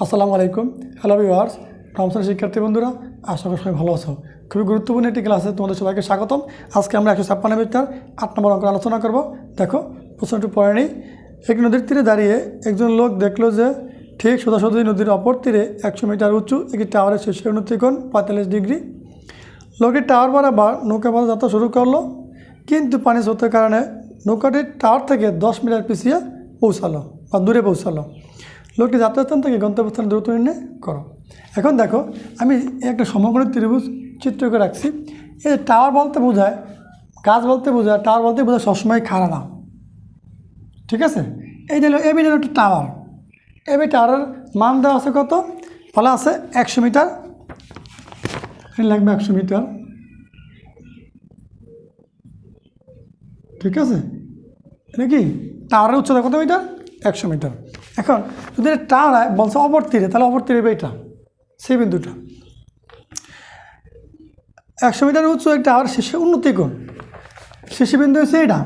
আসসালামু আলাইকুম। Hello viewers নমস্কার শিক্ষার্থী বন্ধুরা, আশা করি সবাই ভালো আছো। খুবই গুরুত্বপূর্ণ একটি ক্লাসে তোমাদের সবাইকে স্বাগতম। আজকে আমরা একশো ছাপ্পান্ন মিটার আট নম্বর অঙ্ক আলোচনা করব। দেখো, প্রশ্নটি পড়ে নেই। এক নদীর তীরে দাঁড়িয়ে একজন লোক দেখল যে ঠিক সোজাসুজি নদীর অপর তীরে একশো মিটার উঁচু একটি টাওয়ারের শীর্ষের উন্নতিকোণ পঁয়তাল্লিশ ডিগ্রি। লোকের টাওয়ার বরাবর নৌকা পথ যাত্রা শুরু করল, কিন্তু পানি স্রোতের কারণে নৌকাটি টাওয়ার থেকে দশ মিটার পিছিয়ে পৌঁছালো বা দূরে পৌঁছালো। লোকটি যাত্রাস্থান থেকে গন্তব্যস্থানে দূরত্ব নির্ণয় করো। এখন দেখো, আমি একটা সমগ্র ত্রিভুজ চিত্র করে রাখছি। এই টাওয়ার বলতে বোঝায়, গাছ বলতে বোঝায় টাওয়ার বলতে বোঝায় সবসময় খাড়া না ঠিক আছে? এই যে এবি হলো একটা টাওয়ার এবি টাওয়ারের মান দেওয়া আছে কত? বলা আছে একশো মিটার। লাগবে একশো মিটার। ঠিক আছে? নাকি টাওয়ারের উচ্চতা কত মিটার? একশো মিটার। এখন যদি এটা টাওয়ার হয়, বলছে অপর তীরে, তাহলে অপর তীরে এটা সেই বিন্দুটা। একশো মিটার উচ্চ একটা আর শেষে উন্নতিকোণ শেষে বিন্দু হচ্ছে এটা।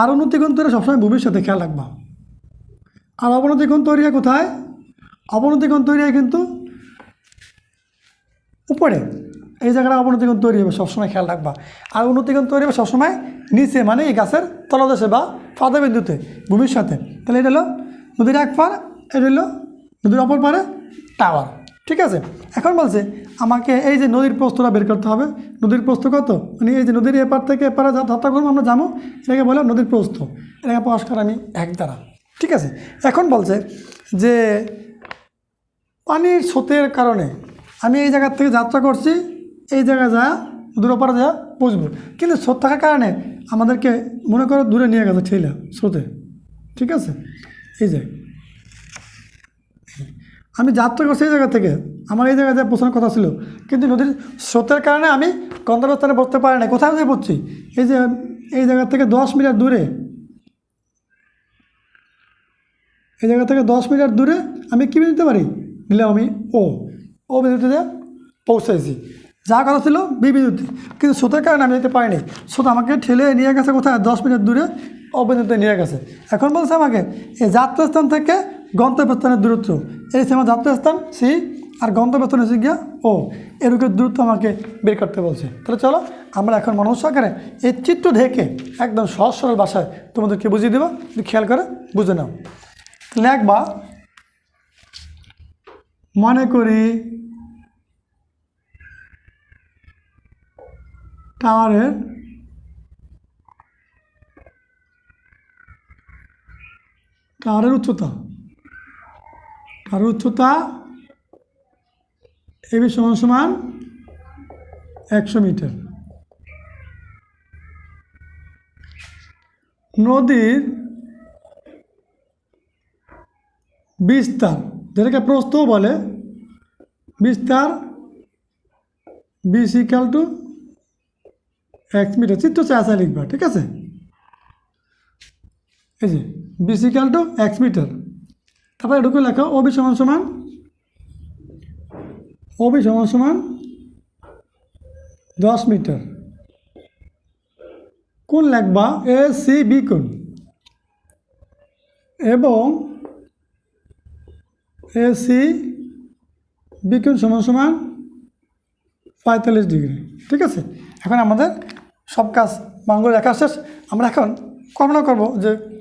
আর উন্নতিকোণ তৈরি সবসময় ভবিষ্যতে খেয়াল রাখবা। আর অবনতিকোণ তৈরি হয় কোথায়? অবনতিকোণ তৈরি হয় কিন্তু উপরে। এই জায়গাটা অবনতিকোণ তৈরি হবে, সবসময় খেয়াল রাখবা। আর উন্নতিকোণ তৈরি হবে সবসময় নিচে মানে এই গাছের তলদেশে বা ফাদা বিন্দুতে ভূমির সাথে তাহলে এটা হলো নদীর এক পার এটা নদীর অপর পারে টাওয়ার। ঠিক আছে? এখন বলছে, আমাকে এই যে নদীর প্রস্তটা বের করতে হবে। নদীর প্রস্থ কত? মানে এই যে নদীর এপার থেকে এপারে যাত্রা করব, আমরা যাব এটাকে বললাম নদীর প্রস্থ এটাকে প্রকাশ করা আমি এক দ্বারা। ঠিক আছে? এখন বলছে যে পানির স্রোতের কারণে আমি এই জায়গার থেকে যাত্রা করছি, এই জায়গায় যা দূরপাড়া যা বুঝব কিন্তু স্রোত থাকার কারণে আমাদেরকে মনে করো দূরে নিয়ে গেছে ঠেলা স্রোতে। ঠিক আছে? এই যে। আমি যাত্রা করছি এই জায়গা থেকে। আমার এই জায়গায় যা পৌঁছানোর কথা ছিল, কিন্তু নদীর স্রোতের কারণে আমি গন্তব্যস্থানে বসতে পারি না কোথায় যেয়ে পড়ছি? এই যে, এই জায়গা থেকে দশ মিটার দূরে। এই জায়গা থেকে দশ মিটার দূরে আমি কী দিতে পারি? নিলাম আমি ও ও বিন্দুতে পৌঁছেছি যা কথা ছিল বি কিন্তু স্রোতের কারণে আমি যেতে পারিনি। স্রোত আমাকে ঠেলে নিয়ে গেছে কোথায়? দশ মিটার দূরে। ও বিন্দুতে নিয়ে গেছে। এখন বলছে আমাকে, এই যাত্রাস্থান থেকে গন্তব্যস্থানের দূরত্ব। এই আমার যাত্রাস্থান, সি, আর গন্তব্যস্থান হচ্ছে গিয়া ও। এরকম দূরত্ব আমাকে বের করতে বলছে। তাহলে চলো, আমরা এখন মানুষ সহকারে এই চিত্র ঢেকে একদম সহজ সরল ভাষায় তোমাদেরকে বুঝিয়ে দেবো। খেয়াল করে বুঝে নাও। লেখবা মনে করি টাওয়ারের টাওয়ারের উচ্চতা। টাওয়ারের উচ্চতা এবি সমান সমান একশো মিটার। নদীর বিস্তার, যেটাকে প্রস্থ বলে, বিস্তার বিস ইকাল টু এক মিটার চিত্র চাষা লিখবা, ঠিক আছে? এই যে বিস ইকাল টু এক মিটার তারপরে এটুকু লেখা ওবি সমান সমান ওবি সমান সমান দশ মিটার কোন লেখবা? এ সি বি কোন? এবং এসি বিকুণ সমান সমান? পঁয়তাল্লিশ ডিগ্রি। ঠিক আছে? এখন আমাদের সব কাজ বাংলা লেখা শেষ। আমরা এখন কল্পনা করব যে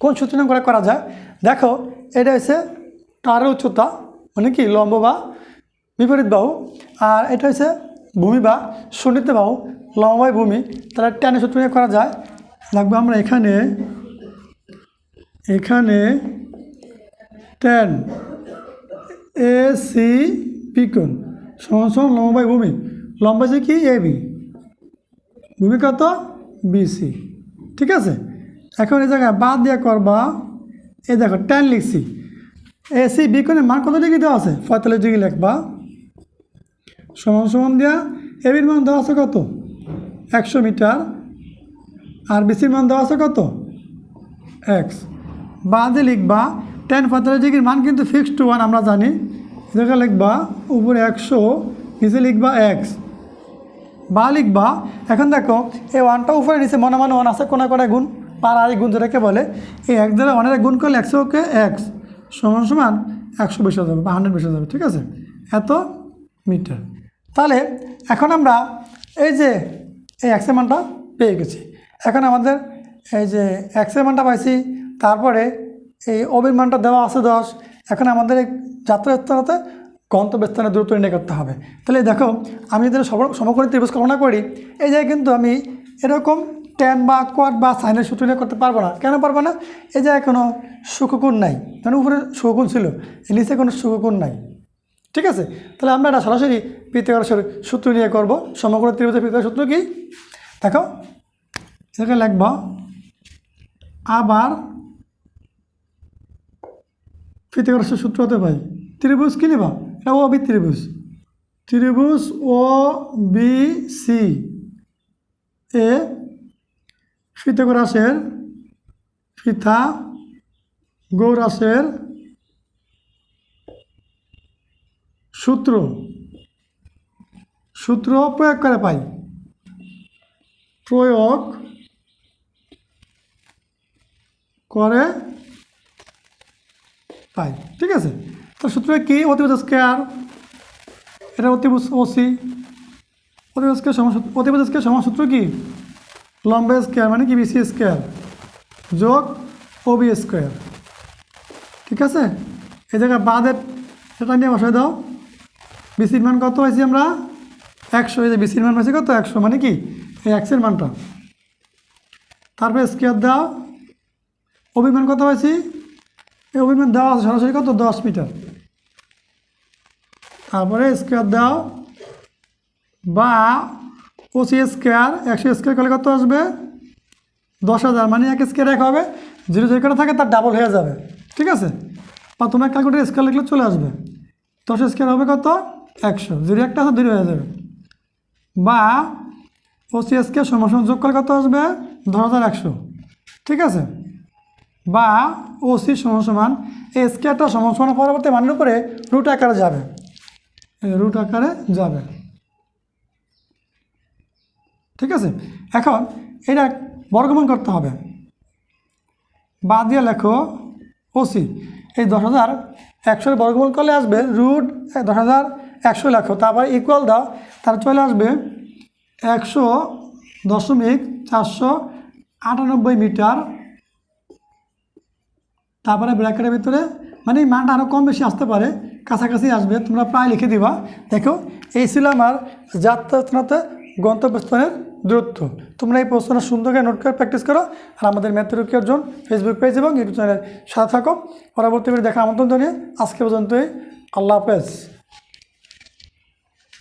কোন সূত্র করে করা যায়? দেখো, এটা হচ্ছে টারের উচ্চতা মানে কি, লম্ব বা বিপরীত বাহু, আর এটা হচ্ছে ভূমি বা সুনিত বাহু, লম্ব বাই ভূমি। তাহলে টেনের সূত্র নিয়ে করা যায়। লাগবে আমরা এখানে এখানে টেন এ সি পিকন সমান সমান লম্বাই ভূমি। লম্বা যে কি? এ বি ভূমি কত? বিসি ঠিক আছে? এখন এই জায়গায় বাদ দিয়ে করবা, এই দেখো টেন লিখছি। এ, সি বিকনের মান কত ডিগ্রি দেওয়া আছে? পঁয়তাল্লিশ ডিগ্রি লিখবা। সমান সমান দেওয়া এবির মান দেওয়া আছে কত? একশো মিটার। আর বিসির মান দেওয়া আছে কত? এক্স বাদে লিখবা টেন পঁয়তাল্লিশ ডিগ্রির মান কিন্তু ফিক্সড টু ওয়ান আমরা জানি। জায়গা লিখবা, উপরে একশো, নিচে লিখবা এক্স বা লিখবা, এখন দেখো, এই ওয়ানটা উপরে, নিচে মনে মনে ওয়ান আছে কোনা কোনায় গুণ। পার আরেক গুণ যেটাকে বলে, এই এক দ্বারা ওয়ানের গুণ করলে একশোকে এক্স সমান সমান একশো বেশি যাবে বা হান্ড্রেড বেশি যাবে, ঠিক আছে? এত মিটার। তাহলে এখন আমরা এই যে এই এক্সের মানটা পেয়ে গেছি। এখন আমাদের এই যে এক্সের মানটা পাইছি, তারপরে এই অবির মানটা দেওয়া আছে দশ। এখন আমাদের এই যাত্রাস্থানতে গন্তব্যস্থানে দূরত্ব নির্ণয় করতে হবে। তাহলে দেখো, আমি যদি সম- সমকোণী ত্রিভুজ কল্পনা করি, এই জায়গায় কিন্তু আমি এরকম টেন বা কোয়াট বা সাইনের সূত্র নিয়ে করতে পারব না। কেন পারব না? এই জায়গায় কোনো সুখকুণ নাই। মানে উপরে সুখকুণ ছিল নিচে কোনো সুখকুণ নাই। ঠিক আছে? তাহলে আমরা এটা সরাসরি পিতাগরাস সূত্র নিয়ে করব। সমগ্র ত্রিভুজের পিতাগরাস সূত্র কি? দেখো, এটাকে লিখব, আবার পিতাগরাসের সূত্র হতে পাই ত্রিভুজ কি নিবা? এটা ও বি ত্রিভুজ। ত্রিভুজ ও বি সি এ পিতাগরাসের পিতা গৌরাসের সূত্র সূত্র প্রয়োগ করে পাই। প্রয়োগ করে পাই, ঠিক আছে? তো সূত্র কি? অতিভুজ স্কোয়ার, এটা অতিভুজ ওসি অতিভুজ স্কোয়ার সমান সূত্র- অতিভুজ স্কোয়ার সমান সূত্র কি? লম্বা স্কোয়ার মানে কি? বিসি স্কোয়ার যোগ ওবি স্কোয়ার। ঠিক আছে? এই জায়গায় বাদের সেটা নিয়ে বসাই দাও। বিসির মান কত হয়েছি আমরা? একশো। এই যে বিসির মান হয়েছে কত? একশো। মানে কি? এই এক্সের মানটা। তারপরে স্কোয়ার দাও। অভিমান কত হয়েছি এই অভিমান দেওয়া আছে সরাসরি কত? দশ মিটার। তারপরে স্কোয়ার দাও। বা ওসি স্কোয়ার, একশো স্কোয়ার করলে কত আসবে? দশ হাজার মানে এক স্কোয়ার এক হবে, জিরো জিরো করে থাকে, তার ডাবল হয়ে যাবে, ঠিক আছে? বা তোমার ক্যালকুলেটার স্কোয়ার লিখলে চলে আসবে। দশ স্কোয়ার হবে কত? একশো, জিরো একটা আছে হয়ে যাবে। বা ওসি স্কোয়ার সমান সমান যোগ করলে কত আসবে? দশ হাজার একশো, ঠিক আছে? বা ওসি সমান সমান এই স্কোয়ারটা সমান সমান পরবর্তী মানের উপরে রুট আকারে যাবে। রুট আকারে যাবে। ঠিক আছে? এখন এটা বর্গমূল করতে হবে। বা দিয়ে লেখো ওসি এই দশ হাজার একশোর বর্গমূল করলে আসবে রুট দশ হাজার একশো লেখো। তারপর ইকুয়াল দাও তার চলে আসবে একশো দশমিক চারশো আটানব্বই মিটার। তারপরে ব্র্যাকেটের ভিতরে মানে এই মানটা আরও কম বেশি আসতে পারে, কাছাকাছি আসবে, তোমরা প্রায় লিখে দিবা। দেখো, এই ছিল আমার যাত্রাতে গন্তব্যস্থানের দূরত্ব তোমরা এই প্রশ্নটা সুন্দর করে নোট করে প্র্যাকটিস করো আর আমাদের ম্যাথরুকি অর্জন ফেসবুক পেজ এবং ইউটিউব চ্যানেল সাথে থাকো। পরবর্তী দেখা আমন্ত্রণ জানিয়ে আজকে পর্যন্তই। আল্লাহ হাফেজ।